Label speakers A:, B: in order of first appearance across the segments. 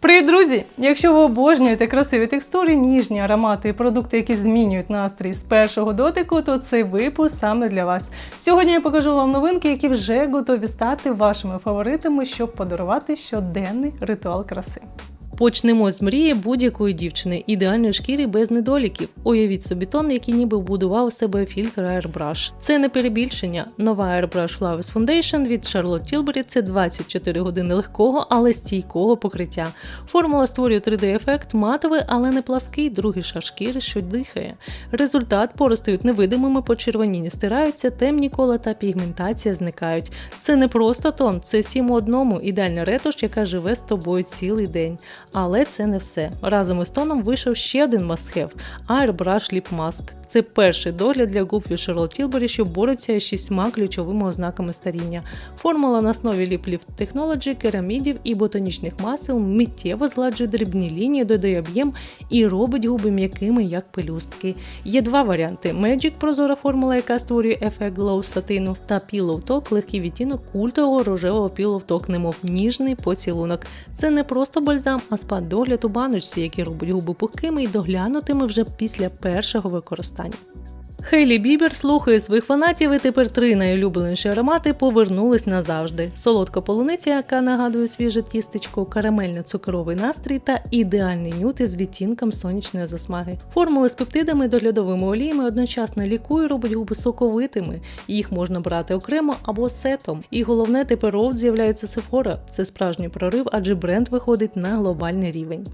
A: Привіт, друзі! Якщо ви обожнюєте красиві текстури, ніжні аромати і продукти, які змінюють настрій з першого дотику, то цей випуск саме для вас. Сьогодні я покажу вам новинки, які вже готові стати вашими фаворитами, щоб подарувати щоденний ритуал краси. Почнемо з мрії будь-якої дівчини, ідеальної шкіри без недоліків. Уявіть собі тон, який ніби вбудував у себе фільтр Airbrush. Це не перебільшення. Нова Airbrush Flawless Foundation від Charlotte Tilbury – це 24 години легкого, але стійкого покриття. Формула створює 3D-ефект, матовий, але не плаский, другий шар шкіри, що дихає. Результат пори стають невидимими, почервоніння стираються, темні кола та пігментація зникають. Це не просто тон, це сім у одному, ідеальна ретуш, яка живе з тобою цілий день. Але це не все. Разом із тоном вийшов ще один must-have – Airbrush Lip Mask. Це перший догляд для губ від Charlotte Tilbury, що бореться з шістьма ключовими ознаками старіння. Формула на основі Lip Lift керамідів і ботанічних масел миттєво згладжує дрібні лінії, додає об'єм і робить губи м'якими, як пелюстки. Є два варіанти: Magic прозора формула, яка створює ефект Glow сатину, та Pillow Talk – легкий відтінок культового рожевого Pillow Talk, немов ніжний поцілунок. Це не просто бальзам, а спад догляд у баночці, який робить губи пухкими і доглянутими вже після першого використання. Хейлі Бібер слухає своїх фанатів, і тепер три найулюбленіші аромати повернулись назавжди: солодка полуниця, яка нагадує свіже тістечко, карамельно-цукровий настрій та ідеальний нюд із відтінком сонячної засмаги. Формули з пептидами доглядовими оліями одночасно лікує, робить губи соковитими. Їх можна брати окремо або сетом. І головне, тепер роуд з'являється Sephora. Це справжній прорив, адже бренд виходить на глобальний рівень.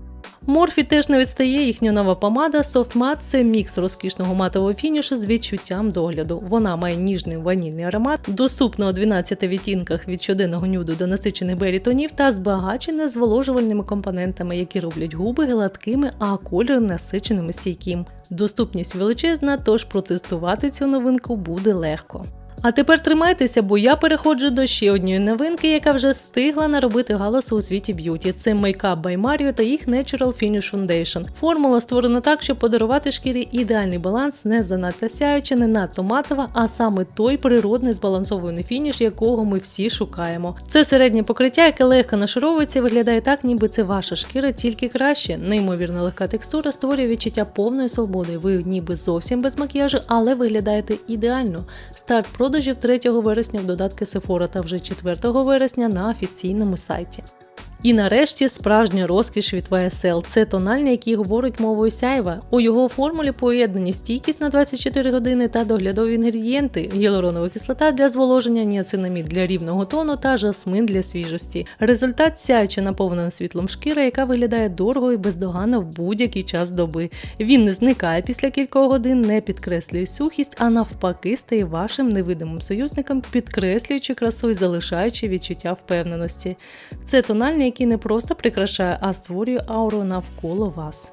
A: Морфі теж не відстає їхня нова помада Soft Matte – це мікс розкішного матового фінішу з відчуттям догляду. Вона має ніжний ванільний аромат, доступна у 12 відтінках від щоденного нюду до насичених бері тонів та збагачена зволожувальними компонентами, які роблять губи гладкими, а колір насиченим і стійким. Доступність величезна, тож протестувати цю новинку буде легко. А тепер тримайтеся, бо я переходжу до ще однієї новинки, яка вже встигла наробити галасу у світі б'юті. Це Makeup by Mario та їх Natural Finish Foundation. Формула створена так, щоб подарувати шкірі ідеальний баланс, не занадто сяюча, не надто матова, а саме той природний збалансований фініш, якого ми всі шукаємо. Це середнє покриття, яке легко нашаровується і виглядає так, ніби це ваша шкіра, тільки краще. Неймовірно легка текстура створює відчуття повної свободи. Ви ніби зовсім без макіяжу, але виглядаєте ідеально. Старт продажів 3 вересня в додатки Sephora та вже 4 вересня на офіційному сайті. І нарешті справжня розкіш від YSL. Це тональний, який говорить мовою сяйва. У його формулі поєднані стійкість на 24 години та доглядові інгредієнти, гіалуронова кислота для зволоження, ніацинамід для рівного тону та жасмин для свіжості. Результат сяюче наповнена світлом шкіра, яка виглядає дорого і бездоганно в будь-який час доби. Він не зникає після кількох годин, не підкреслює сухість, а навпаки стає вашим невидимим союзником, підкреслюючи красу і залишаючи відчуття впевненості. Це тональний, який не просто прикрашає, а створює ауру навколо вас.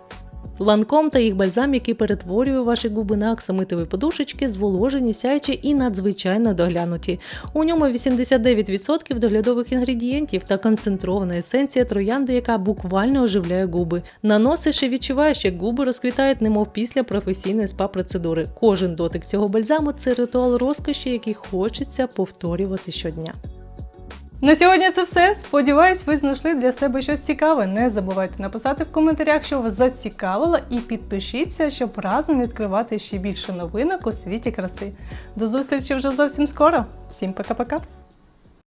A: Ланком та їх бальзам, який перетворює ваші губи на аксамитові подушечки, зволожені, сяючі і надзвичайно доглянуті. У ньому 89% доглядових інгредієнтів та концентрована есенція троянди, яка буквально оживляє губи. Наносиш і відчуваєш, як губи розквітають, немов після професійної спа-процедури. Кожен дотик цього бальзаму це ритуал розкоші, який хочеться повторювати щодня. На сьогодні це все. Сподіваюсь, ви знайшли для себе щось цікаве. Не забувайте написати в коментарях, що вас зацікавило, і підпишіться, щоб разом відкривати ще більше новинок у світі краси. До зустрічі вже зовсім скоро. Всім пока-пока!